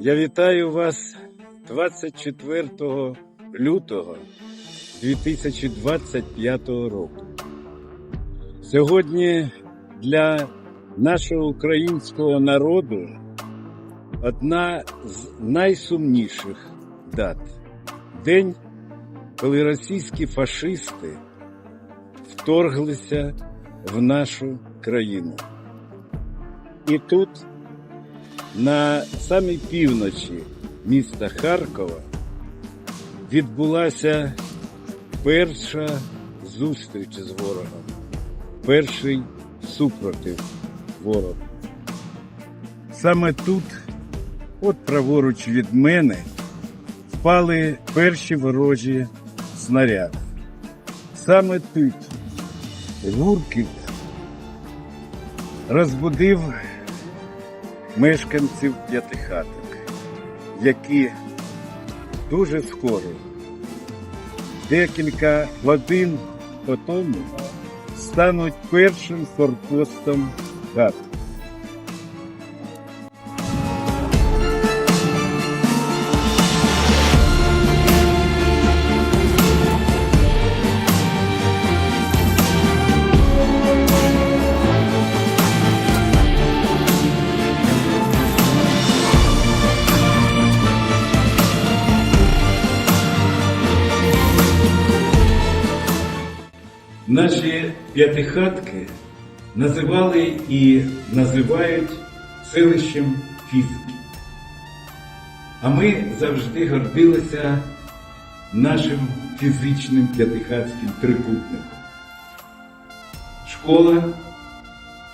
Я вітаю вас 24 лютого 2025 року. Сьогодні для нашого українського народу одна з найсумніших дат день, коли російські фашисти вторглися в нашу країну. І тут на самій півночі міста Харкова відбулася перша зустріч з ворогом, перший супротив ворога. Саме тут, от праворуч від мене, впали перші ворожі снаряди. Саме тут гуркіт розбудив мешканців п'ятихаток, які дуже скоро, декілька годин по тому, стануть першим форпостом хат. Наші п'ятихатки називали і називають селищем фізики. А ми завжди гордилися нашим фізичним п'ятихатським трикутником. Школа,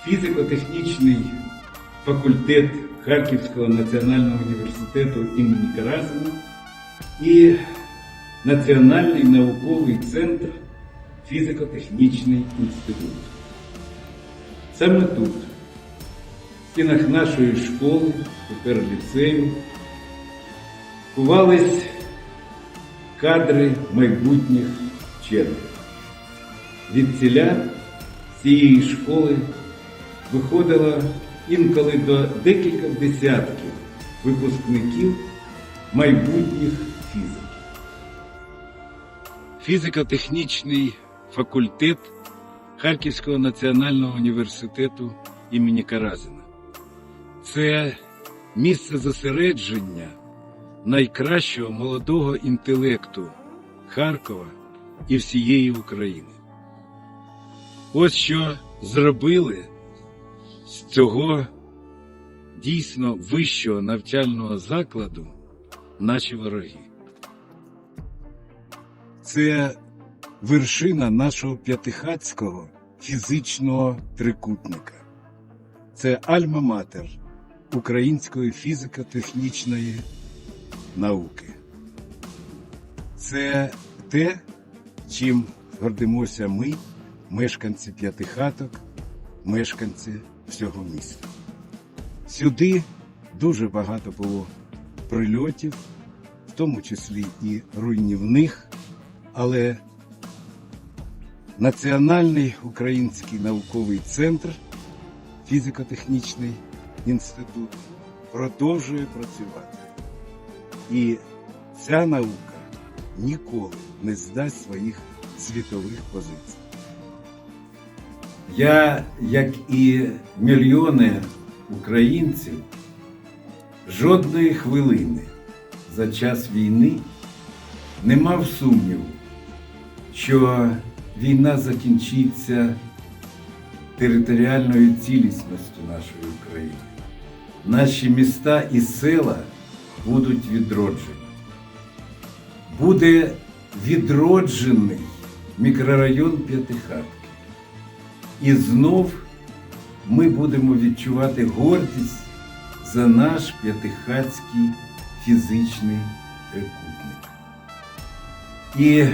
фізико-технічний факультет Харківського національного університету імені Каразина і Національний науковий центр фізико-технічний інститут. Саме тут, в стінах нашої школи, тепер ліцею, ховались кадри майбутніх вчених. Від ціля цієї школи виходило інколи до декількох десятків випускників майбутніх фізиків. Фізико-технічний факультет Харківського національного університету імені Каразина. Це місце зосередження найкращого молодого інтелекту Харкова і всієї України. Ось що зробили з цього дійсно вищого навчального закладу наші вороги. Це вершина нашого п'ятихатського фізичного трикутника. Це альма-матер української фізико-технічної науки. Це те, чим гордимося ми, мешканці п'ятихаток, мешканці всього міста. Сюди дуже багато було прильотів, в тому числі і руйнівних, але Національний український науковий центр, фізико-технічний інститут продовжує працювати. І ця наука ніколи не здасть своїх світових позицій. Я, як і мільйони українців, жодної хвилини за час війни не мав сумніву, що війна закінчиться територіальною цілісністю нашої України. Наші міста і села будуть відроджені. Буде відроджений мікрорайон П'ятихатки. І знов ми будемо відчувати гордість за наш п'ятихатський фізичний трикутник. І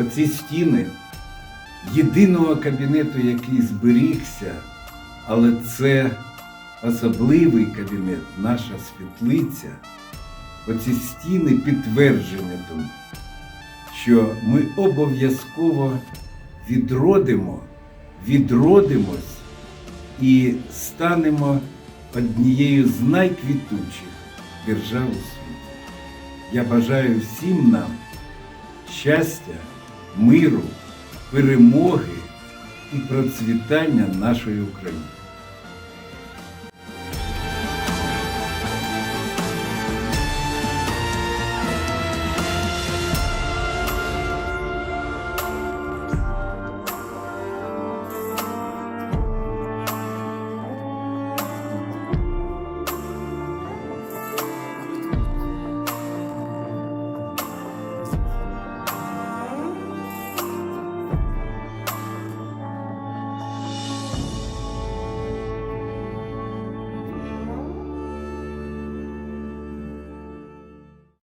оці стіни єдиного кабінету, який зберігся, але це особливий кабінет, наша світлиця, оці стіни підтвердження тому, що ми обов'язково відродимо, відродимось і станемо однією з найквітучих держав у світі. Я бажаю всім нам щастя, миру, перемоги і процвітання нашої України.